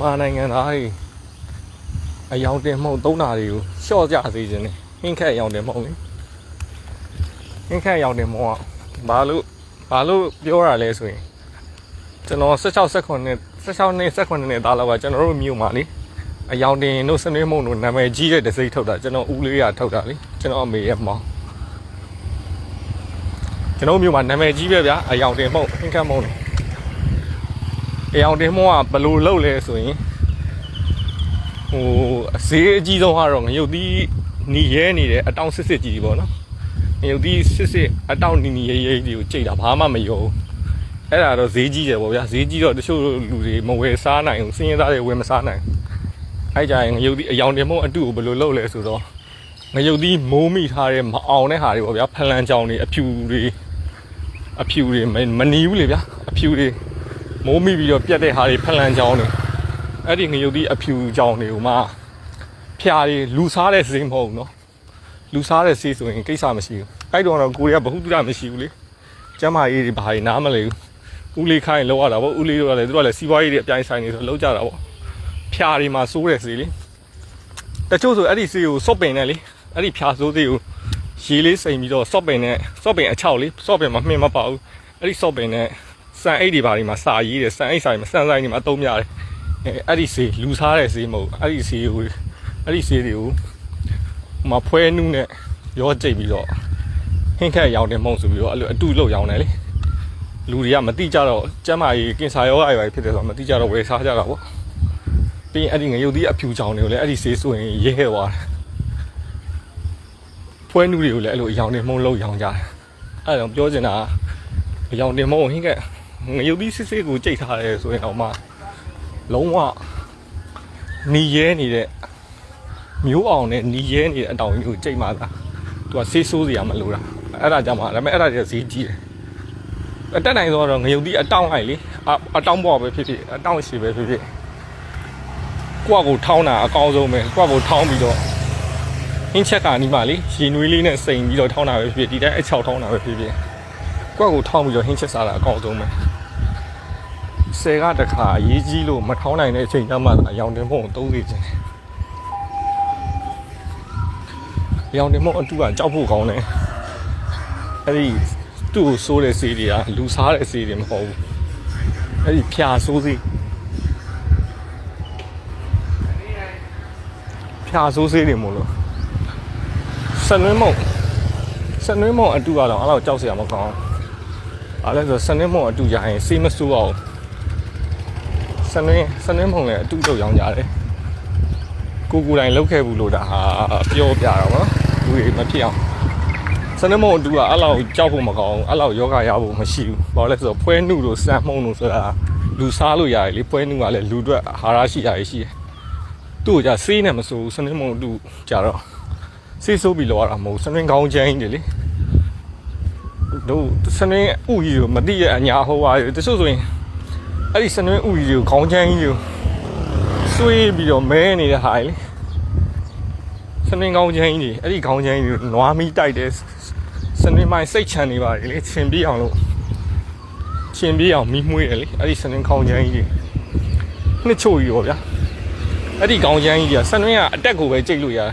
မြန်မာနိုင်ငံသားတွေအယောင်တင်မှုန့်သုံးတာတွေကိုရှော့ကြစေခြင်းနဲ့ဟင်းခက်အယောင်တင်မှုန့်လေဟင်းခက်အယောင်တင်မှုန့်ကဘာလို့ဘာလို့ပြောရလဲဆိုရင်ကျွန်တော်16 16နှစ်16နှစ်18နှစ်သားလောက်ကကျွန်တော်တို့မြို့မှာလေအယောင်တင်တို့စနေမုံတို့နာမည်ကြီးတဲ့တစိမ့်ထုတ်တာကျွန်တော်ဦးလေးရထုတ်တာလေကျွန်တော်အမေရဲ့မောင်ကျွန်တော်မြို့မှာနာမည်ကြီးပဲဗျာအယောင်တင်မှုန့်ဟင်းခက်မှုန့်လေ အယောင်တင်မှုန့်ကဘယ်လိုလုပ်လဲဆိုရင်ဟိုအဈေးအကြီးဆုံးကတော့ငရုတ်သီးနီရဲနေတဲ့အတောင်စစ်စစ်ကြီးပေါ့နော်ငရုတ်သီးစစ်စစ်အတောင်နီနီရဲရဲကြီးကိုကြိတ်တာဘာမှမရောဘူးအဲ့ဒါတော့ဈေးကြီးတယ်ပေါ့ဗျာဈေးကြီးတော့တချို့လူတွေမဝယ်စားနိုင်ဘူးစင်းရဲသားတွေဝယ်မစားနိုင်ဘူးအဲ့ကြရင်ငရုတ်သီးအယောင်တင်မှုန့်အတုကိုဘယ်လိုလုပ်လဲဆိုတော့ငရုတ်သီးမိုးမိထားတဲ့မအောင်တဲ့ဟာတွေပေါ့ဗျာဖလန်ကြောင်တွေအဖြူတွေအဖြူတွေမမနီဘူးလေဗျာအဖြူတွေ မိုးမိပြီးတော့ပြတ်တဲ့ဟာတွေဖလန်ကြောင်တွေ အဲ့ဒီငရုတ်ဒီအဖြူကြောင်တွေကိုမှဖျားတွေလူစားတဲ့စိမ့်မဟုတ်ဘူးเนาะလူစားတဲ့စိတ်ဆိုရင်ကိစ္စမရှိဘူးအဲ့တော့တော့ကိုရီးယားဘ ഹു တုဒမရှိဘူးလေကျမ်းမာရေးတွေဘာတွေနားမလဲဘူးဦးလေးခိုင်းလောက်ရတာပေါ့ဦးလေးတို့ကလည်းသူတို့ကလည်းစီးပွားရေးတွေအပြိုင်ဆိုင်နေဆိုလောက်ကြတာပေါ့ဖျားတွေမှာစိုးတဲ့စိလေတချို့ဆိုအဲ့ဒီစိကိုစော့ပင်နဲ့လေအဲ့ဒီဖျားစိုးစိကိုရေလေးစိမ်ပြီးတော့စော့ပင်နဲ့စော့ပင်အချောက်လေစော့ပင်မှာမှင်မပါဘူးအဲ့ဒီစော့ပင်နဲ့ စံအိတ်တွေဘာတွေမှာစာရေးတယ်စံအိတ်ဆိုင်မှာစံဆိုင်တွေမှာအသုံးများတယ်အဲအဲ့ဒီဆေးလူစားတဲ့ဆေးမဟုတ်ဘူးအဲ့ဒီဆေးကိုအဲ့ဒီဆေးတွေကိုဟိုမဖွဲနုနဲ့ရောကြိတ်ပြီးတော့ဟင်းခက်ရောင်းတယ်မဟုတ်ဆိုပြီးတော့အဲ့လိုအတူလောက်ရောင်းတယ်လေလူတွေကမတိကြတော့ကျမ်းမာရေးကင်ဆာရောဂါတွေဖြစ်တယ်ဆိုတော့မတိကြတော့ဝယ်စားကြတာပေါ့ပြီးရင်အဲ့ဒီငရုတ်သီးအဖြူချောင်းတွေကိုလည်းအဲ့ဒီဆေးဆိုရင်ရဲသွားတယ်ဖွဲနုတွေကိုလည်းအဲ့လိုအရောင်တင်မုံလောက်ရောင်းကြတယ်အဲ့ဒါကြောင့်ပြောချင်တာကအရောင်တင်မုံဟင်းခက် ငရုတ်သီးစစ်စစ်ကိုကြိတ်ထားတယ်ဆိုရင်တော့မှလုံးဝနီရဲနေတဲ့မျိုးအောင်နဲ့နီရဲနေတဲ့အတောင်ကြီးကိုကြိတ်မှသာသူကဆေးဆိုးစရာမလိုတာအဲ့ဒါကြောင့်မှဒါပေမဲ့အဲ့ဒါကြီးဈေးကြီးတယ်အတက်နိုင်ဆိုတော့ငရုတ်တိအတောင်အိုက်လေအအတောင်ပေါ်ပဲဖြစ်ဖြစ်အတောင်ရှိပဲဖြစ်ဖြစ်ကိုယ့်အကိုထောင်းတာအကောင်းဆုံးပဲကိုယ့်အကိုထောင်းပြီးတော့ဟင်းချက်ကအနီးမှလေရေနွေးလေးနဲ့စိန်ပြီးတော့ထောင်းတာပဲဖြစ်ဖြစ်ဒီတိုင်းအချောက်ထောင်းတာပဲဖြစ်ဖြစ်ကိုယ့်အကိုထောင်းပြီးတော့ဟင်းချက်စားတာအကောင်းဆုံးပဲ ဆယ်ကတခါအရေးကြီးလို့မထောင်းနိုင်တဲ့အချိန်ကျမှအယောင်တင်ဖို့သုံးစီခြင်းတယ်အယောင်တင်ဖို့အတူကကြောက်ဖို့ကောင်းတယ်အဲ့ဒီသူ့ကိုစိုးတဲ့စီးတွေကလူစားတဲ့စီးတွေမဟုတ်ဘူးအဲ့ဒီဖြာစိုးစီးဖြာစိုးစီးတွေမို့လို့စနွင်းမုံစနွင်းမုံအတူကတော့အဲ့လောက်ကြောက်စရာမကောင်းဘူးအဲ့ဒါဆိုစနွင်းမုံအတူရရင်စေးမစိုးအောင် စနင်းစနင်းမုံလည်းအတူတူရောင်းကြတယ်ကိုကိုယ်တိုင်လောက်ခဲ့ဘူးလို့ဒါဟာပြောပြတာပေါ့လူတွေမဖြစ်အောင်စနင်းမုံအတူကအဲ့လောက်ကြောက်ဖို့မကောင်းဘူးအဲ့လောက်ယောဂရဖို့မရှိဘူးဘာလို့လဲဆိုတော့ဖွဲနှုလို့စမ်းမှုံလို့ဆိုတာလူစားလို့ရတယ်လေဖွဲနှုကလည်းလူအတွက်အာဟာရရှိရတယ်ရှိတယ်သူ့ကိုじゃဆေးနဲ့မဆိုးဘူးစနင်းမုံအတူကြတော့ဆေးဆိုးပြီးလောက်ရတာမဟုတ်ဘူးစနင်းကောင်းချမ်းကြီးလေတို့စနင်းဥကြီးကိုမသိရအညာဟောပါတချို့ဆိုရင် အဲ့ဒီစနွင်းဥကြီးကိုခေါင်းချမ်းကြီးကိုဆွေးပြီးတော့မဲနေတဲ့ဟာလေစနွင်းခေါင်းချမ်းကြီးအဲ့ဒီခေါင်းချမ်းကြီးကိုနွားမီတိုက်တယ်စနွင်းမိုင်းစိတ်ချမ်းနေပါလေချင်ပြေးအောင်လို့ချင်ပြေးအောင်မီးမွေးတယ်လေအဲ့ဒီစနွင်းခေါင်းချမ်းကြီးနှစ်ချို့ကြီးရောဗျာအဲ့ဒီခေါင်းချမ်းကြီးကစနွင်းကအတက်ကိုပဲကြိတ်လို့ရတယ်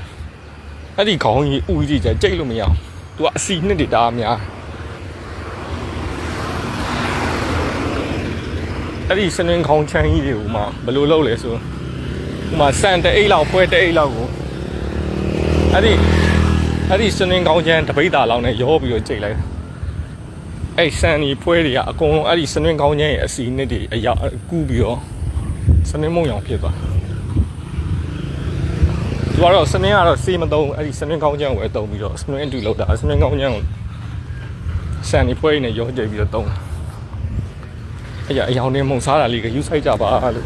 အဲ့ဒီခေါင်းကြီးဥကြီးကြကြိတ်လို့မရအောင်သူကအစီနှစ်တွေတားများ အဲ့ဒီစနင်းခေါင်းချမ်းကြီးတွေကိုမှဘယ်လိုလုပ်လဲဆိုဟိုမှာစံတအိတ်လောက်ဖွဲတအိတ်လောက်ကိုအဲ့ဒီအဲ့ဒီစနင်းခေါင်းချမ်းတပိတ်တာလောက်နဲ့ရောပြီးတော့ကြိတ်လိုက်အဲ့စံဒီဖွဲတွေကအကုန်လုံးအဲ့ဒီစနင်းခေါင်းချမ်းရဲ့အစီနှစ်တွေအရောက်ကူးပြီးတော့စနင်းမုံရောင်ဖြစ်သွားသူကတော့စနင်းကတော့စေးမသုံးအဲ့ဒီစနင်းခေါင်းချမ်းကိုပဲသုံးပြီးတော့စနင်းအတူလောက်တာစနင်းခေါင်းချမ်းကိုစံဒီဖွဲနဲ့ရောကြိတ်ပြီးတော့သုံးတာ အဲ့ရအယောင်နဲ့မုံစားတာလေးကယူဆိုင်ကြပါလို့